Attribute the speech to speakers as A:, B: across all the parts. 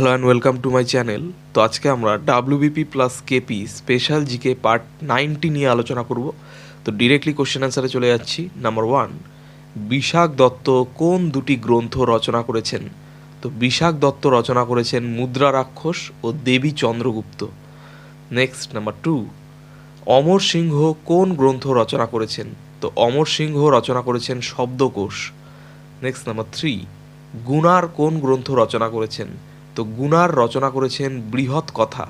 A: Hello and welcome to my channel তো আজকে আমরা WBP plus KP special GK part ninety নিয়ে আলোচনা করব। তো ডিরেক্টলি কোশ্চেন অ্যান্সারে চলে যাচ্ছি। নাম্বার ওয়ান বিশাখ দত্ত কোন দুটি গ্রন্থ রচনা করেছেন? তো বিশাখ দত্ত রচনা করেছেন মুদ্রা রাক্ষস ও Devi Chandragupta. Next number two Amar Singh কোন গ্রন্থ রচনা করেছেন? তো অমর সিংহ রচনা করেছেন শব্দকোষ। নেক্সট নাম্বার থ্রি গুনার কোন গ্রন্থ রচনা করেছেন? তো গুনার রচনা করেছেন বৃহৎ কথা।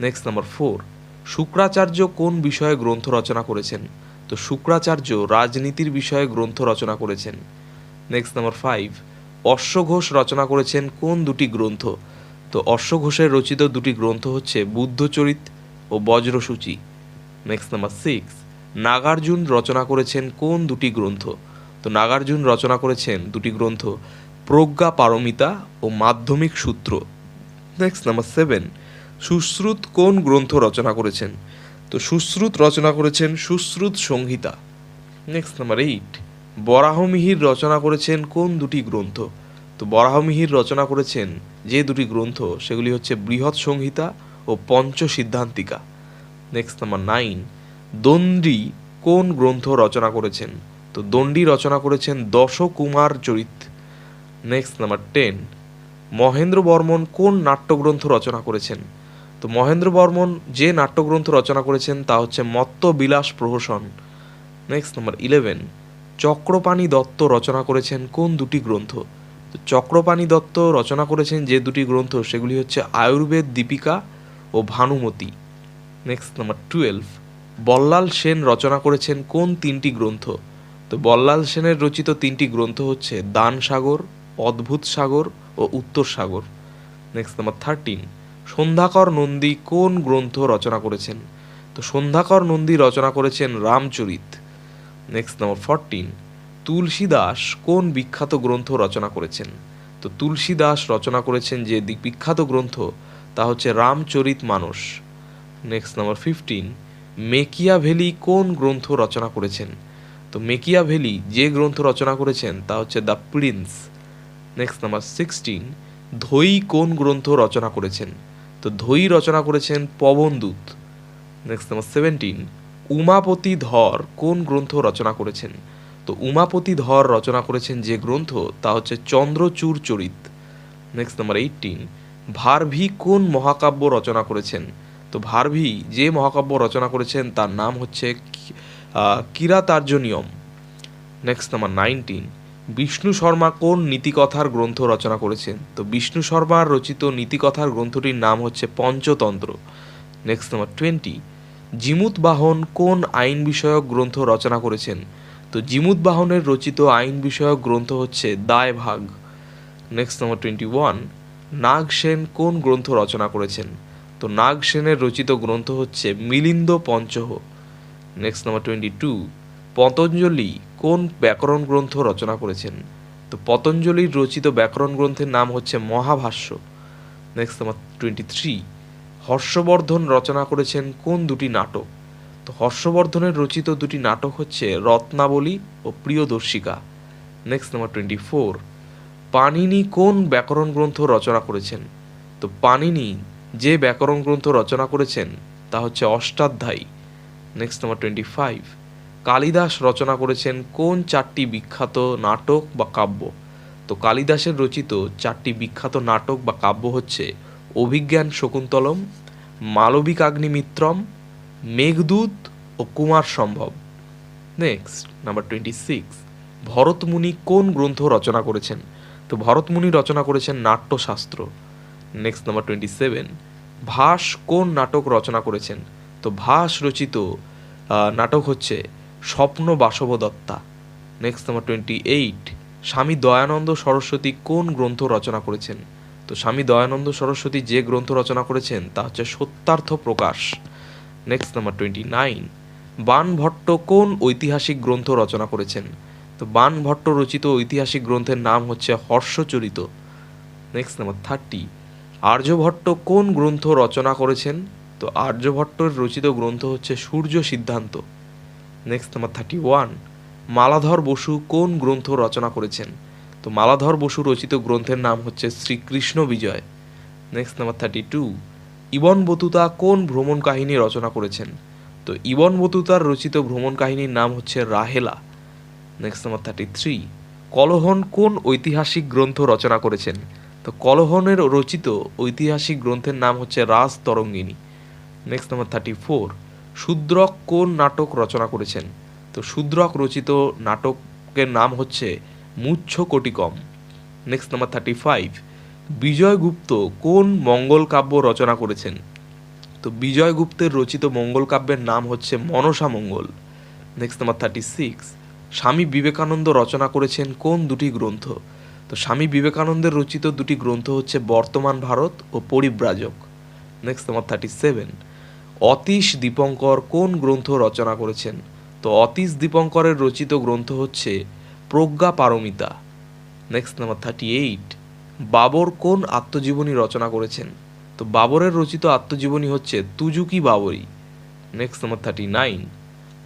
A: নেক্সট নাম্বার ফোর শুক্রাচার্য কোন বিষয়ে গ্রন্থ রচনা করেছেন? তো শুক্রাচার্য রাজনীতির বিষয়ে গ্রন্থ রচনা করেছেন। নেক্সট নাম্বার ফাইভ অশ্বঘোষ রচনা করেছেন কোন দুটি গ্রন্থ? তো অশ্বঘোষের রচিত দুটি গ্রন্থ হচ্ছে বুদ্ধচরিত ও Vajrasuchi. Next number six Nagarjuna রচনা করেছেন কোন দুটি গ্রন্থ? তো নাগার্জুন রচনা করেছেন দুটি গ্রন্থ। প্রজ্ঞা পারমিতা ও মাধ্যমিক সূত্র। নেক্সট নাম্বার সেভেন সুশ্রুত কোন গ্রন্থ রচনা করেছেন? তো সুশ্রুত রচনা করেছেন Sushruta Samhita. Next number eight Varahamihira রচনা করেছেন কোন দুটি গ্রন্থ? তো বরাহমিহির রচনা করেছেন যে দুটি গ্রন্থ, সেগুলি হচ্ছে বৃহৎ সংহিতা ও Pancha Siddhantika. Next number nine Dandi কোন গ্রন্থ রচনা করেছেন? তো দণ্ডী রচনা করেছেন Dashakumara Charita. Next number ten Mahendra Varman কোন নাট্যগ্রন্থ রচনা করেছেন? তো মহেন্দ্র বর্মন যে নাট্যগ্রন্থ রচনা করেছেন তা হচ্ছে Matta Vilasa Prahasana. Next number eleven Chakrapani Dutta রচনা করেছেন কোন দুটি গ্রন্থ? তো চক্রপাণি দত্ত রচনা করেছেন যে দুটি গ্রন্থ, সেগুলি হচ্ছে আয়ুর্বেদ দীপিকা ও Bhanumati. Next number twelve Ballal Sen রচনা করেছেন কোন তিনটি গ্রন্থ? তো বল্লাল সেনের রচিত তিনটি গ্রন্থ হচ্ছে দান সাগর অদ্ভুত সাগর ও উত্তর সাগর। Next number thirteen Sandhyakar Nandi কোন গ্রন্থ রচনা করেছেন? তো সন্ধ্যাকর নন্দী রচনা করেছেন Ramacharita. Next number fourteen Tulsi Das কোন বিখ্যাত গ্রন্থ রচনা করেছেন? তো তুলসী দাস রচনা করেছেন যে বিখ্যাত গ্রন্থ, তা হচ্ছে Ramcharit Manas. Next number fifteen Machiavelli কোন গ্রন্থ রচনা করেছেন? তো মেকিয়াভেলি যে গ্রন্থ রচনা করেছেন, তা হচ্ছে the Prince. Next number sixteen Dhoyi কোন গ্রন্থ রচনা করেছেন? তো ধৈ রচনা করেছেন Pavanaduta next number seventeen Umapati Dhar কোন গ্রন্থ রচনা করেছেন? তো উমাপতি ধর রচনা করেছেন যে গ্রন্থ, তা হচ্ছে Chandrachur Charit. Next number eighteen Bharavi কোন মহাকাব্য রচনা করেছেন? তো ভারভি যে মহাকাব্য রচনা করেছেন, তার নাম হচ্ছে Kiratarjuniyam. Next number nineteen Vishnu Sharma কোন নীতিকথার গ্রন্থ রচনা করেছেন? তো বিষ্ণু শর্মার রচিত নীতিকথার গ্রন্থটির নাম হচ্ছে Panchatantra. Next number twenty Jimuta Vahana কোন আইন বিষয়ক গ্রন্থ রচনা করেছেন? তো জিমুত বাহনের রচিত আইন বিষয়ক গ্রন্থ হচ্ছে Daya Bhaga. Next number twenty one Nag Sen কোন গ্রন্থ রচনা করেছেন? তো নাগ সেনের রচিত গ্রন্থ হচ্ছে Milinda Panha. Next number twenty two Patanjali কোন ব্যাকরণ গ্রন্থ রচনা করেছেন? তো পতঞ্জলির রচিত ব্যাকরণ গ্রন্থের নাম হচ্ছে Mahabhashya. Next number twenty three Harshavardhan রচনা করেছেন কোন দুটি নাটক? তো হর্ষবর্ধনের রচিত দুটি নাটক হচ্ছে রত্নাবলী ও Priyadarshika. Next number twenty four Panini কোন ব্যাকরণ গ্রন্থ রচনা করেছেন? তো পানিনি যে ব্যাকরণ গ্রন্থ রচনা করেছেন তা হচ্ছে Ashtadhyayi. Next number twenty five Kalidas রচনা করেছেন কোন চারটি বিখ্যাত নাটক বা কাব্য? তো কালিদাসের রচিত চারটি বিখ্যাত নাটক বা কাব্য হচ্ছে অভিজ্ঞান শকুন্তলম মালবিকাগ্নিমিত্রম মেঘদূত ও Kumara Sambhava. Next number twenty six Bharatmuni কোন গ্রন্থ রচনা করেছেন? তো ভরতমুনি রচনা করেছেন Natyashastra. Next number twenty seven Bhasa কোন নাটক রচনা করেছেন? তো ভাস রচিত নাটক হচ্ছে Swapna Vasavadatta. Next number twenty eight Swami Dayananda Saraswati কোন গ্রন্থ রচনা করেছেন? তো স্বামী দয়ানন্দ সরস্বতী যে গ্রন্থ রচনা করেছেন, তা হচ্ছে Satyarth Prakash. Next number twenty nine Bana Bhatta কোন ঐতিহাসিক গ্রন্থ রচনা করেছেন? তো বান ভট্ট রচিত ঐতিহাসিক গ্রন্থের নাম হচ্ছে Harshacharita. Next number thirty Aryabhatta কোন গ্রন্থ রচনা করেছেন? তো আর্যভট্টর রচিত গ্রন্থ হচ্ছে Surya Siddhanta. Next number thirty one Maladhar Basu কোন গ্রন্থ রচনা করেছেন? তো মালাধর বসু রচিত গ্রন্থের নাম হচ্ছে Shrikrishna Vijay. Next number thirty two Ibn Battuta কোন ভ্রমণ কাহিনী রচনা করেছেন? তো ইবন বতুতার রচিত ভ্রমণ কাহিনীর নাম হচ্ছে Rihla. Next number thirty three Kalhan কোন ঐতিহাসিক গ্রন্থ রচনা করেছেন? তো কলহনের রচিত ঐতিহাসিক গ্রন্থের নাম হচ্ছে Raj Tarangini. Next number thirty four Shudraka কোন নাটক রচনা করেছেন? তো শূদ্রক রচিত নাটকের নাম হচ্ছে Mrichchhakatikam. Next number thirty five Vijaygupta কোন মঙ্গল কাব্য রচনা করেছেন? তো বিজয়গুপ্তের রচিত মঙ্গল কাব্যের নাম হচ্ছে Manasa Mangal. Next number thirty six Swami Vivekananda রচনা করেছেন কোন দুটি গ্রন্থ? তো স্বামী বিবেকানন্দের রচিত দুটি গ্রন্থ হচ্ছে বর্তমান ভারত ও Paribrajak. Next number thirty seven Atish Dipankar কোন গ্রন্থ রচনা করেছেন? তো অতীশ দীপঙ্করের রচিত গ্রন্থ হচ্ছে Prajnaparamita. Next number thirty eight Babur কোন আত্মজীবনী রচনা করেছেন? তো বাবরের রচিত আত্মজীবনী হচ্ছে Tuzuki Baburi. Next number thirty nine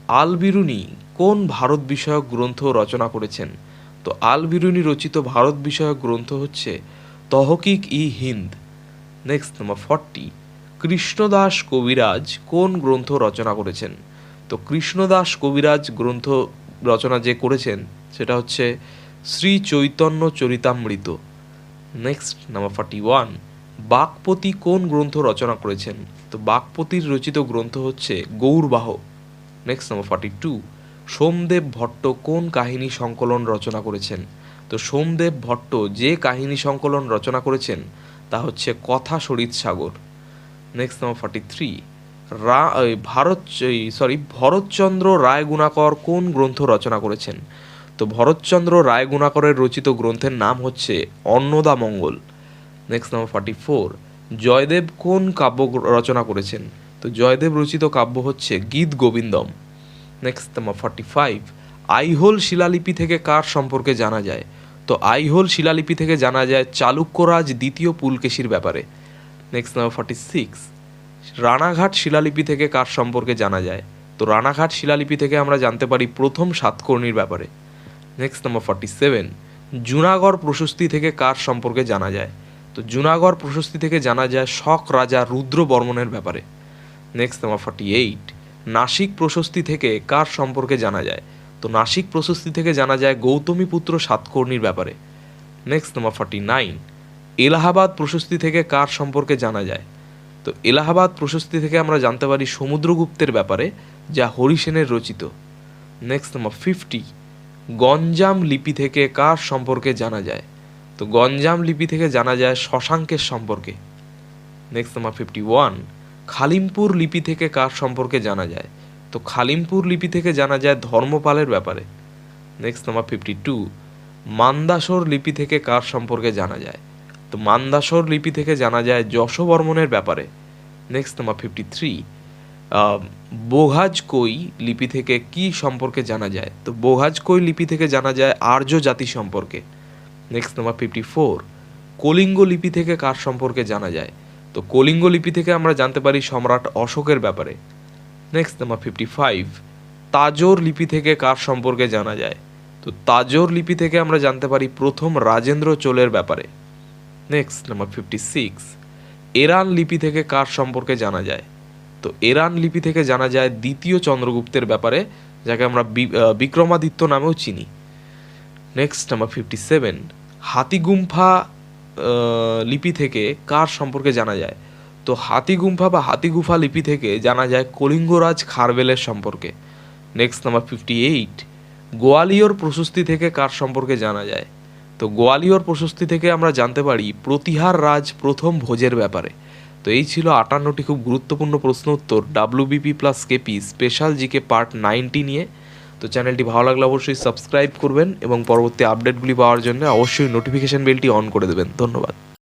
A: Al Biruni কোন ভারত বিষয়ক গ্রন্থ রচনা করেছেন? তো আল বিরুনি রচিত ভারত বিষয়ক গ্রন্থ হচ্ছে Tahqiq i Hind next number forty Krishnadas Kaviraj কোন গ্রন্থ রচনা করেছেন? তো কৃষ্ণদাস কবিরাজ গ্রন্থ রচনা যে করেছেন, সেটা হচ্ছে Shri Chaitanya Charitamrita. Next number forty one Vakpati কোন গ্রন্থ রচনা করেছেন? তো বাকপতির রচিত গ্রন্থ হচ্ছে গৌরবাহ। Next number forty two Somdev Bhatta কোন কাহিনী সংকলন রচনা করেছেন? তো সোমদেব ভট্ট যে কাহিনী সংকলন রচনা করেছেন, তা হচ্ছে Katha Sarit Sagar. Next number forty three রা ভারত সরি ভরতচন্দ্র রায় গুণাকর কোন গ্রন্থ রচনা করেছেন? তো ভরতচন্দ্র রায় গুণাকরের রচিত গ্রন্থের নাম হচ্ছে Annada Mangal. Next number forty four Jaydev কোন কাব্য রচনা করেছেন? তো জয়দেব রচিত কাব্য হচ্ছে Gita Govindam. Next number forty five Aihole শিলালিপি থেকে কার সম্পর্কে জানা যায়? তো আইহোল শিলালিপি থেকে জানা যায় চালুক্যরাজ দ্বিতীয় পুলকেশির ব্যাপারে। Next number forty six Ranaghat শিলালিপি থেকে কার সম্পর্কে জানা যায়? তো রানাঘাট শিলালিপি থেকে আমরা জানতে পারি প্রথম সাতকর্ণীর ব্যাপারে। Next number forty seven Junagadh প্রশস্তি থেকে কার সম্পর্কে জানা যায়? তো জুনাগড় প্রশস্তি থেকে জানা যায় শক রাজা রুদ্র বর্মনের ব্যাপারে। Next number forty eight Nasik প্রশস্তি থেকে কার সম্পর্কে জানা যায়? তো নাসিক প্রশস্তি থেকে জানা যায় গৌতমী পুত্র সাতকর্ণীর ব্যাপারে। Next number forty nine Allahabad প্রশস্তি থেকে কার সম্পর্কে জানা যায়? তো এলাহাবাদ প্রশস্তি থেকে আমরা জানতে পারি সমুদ্রগুপ্তের ব্যাপারে, যা হরিসেনের রচিত। নেক্সট নাম্বার ফিফটি গঞ্জাম লিপি থেকে কার সম্পর্কে জানা যায়? তো গঞ্জাম লিপি থেকে জানা যায় শশাঙ্কের সম্পর্কে। Next number fifty one Khalimpur লিপি থেকে কার সম্পর্কে জানা যায়? তো খালিমপুর লিপি থেকে জানা যায় ধর্মপালের ব্যাপারে। Next number fifty two Mandasor লিপি থেকে কার সম্পর্কে জানা যায়? তো মান্দাসর লিপি থেকে জানা যায় যশবর্মনের ব্যাপারে। Next number fifty three Boghazkoy লিপি থেকে কি সম্পর্কে জানা যায়? তো বোঘাজ কই লিপি থেকে জানা যায় আর্য জাতি সম্পর্কে। Next number fifty four Kalinga লিপি থেকে কার সম্পর্কে জানা যায়? তো কলিঙ্গ লিপি থেকে আমরা জানতে পারি সম্রাট অশোকের ব্যাপারে। Next number fifty five Tanjore লিপি থেকে কার সম্পর্কে জানা যায়? তো তাজোর লিপি থেকে আমরা জানতে পারি প্রথম রাজেন্দ্র চোলের ব্যাপারে। Next number fifty six Eran লিপি থেকে কার সম্পর্কে জানা যায়? তো এরান লিপি থেকে জানা যায় দ্বিতীয় চন্দ্রগুপ্তের ব্যাপারে, যাকে আমরা বিক্রমাদিত্য নামেও চিনি। Next number fifty seven Hathigumpha লিপি থেকে কার সম্পর্কে জানা যায়? তো হাতিগুম্ফা বা হাতিগুফা লিপি থেকে জানা যায় কলিঙ্গরাজ খারবেলের সম্পর্কে। Next number fifty eight Gwalior প্রশস্তি থেকে কার সম্পর্কে জানা যায়? তো গোয়ালিয়র প্রশস্তি থেকে আমরা জানতে পারি প্রতিহার রাজ প্রথম ভোজের ব্যাপারে। তো এই ছিল আটান্নটি খুব গুরুত্বপূর্ণ প্রশ্ন উত্তর WBP plus KP special GK part ninety নিয়ে। তো চ্যানেলটি ভালো লাগলে অবশ্যই সাবস্ক্রাইব করবেন এবং পরবর্তী আপডেটগুলি পাওয়ার জন্য অবশ্যই নোটিফিকেশান বেলটি অন করে দেবেন। ধন্যবাদ।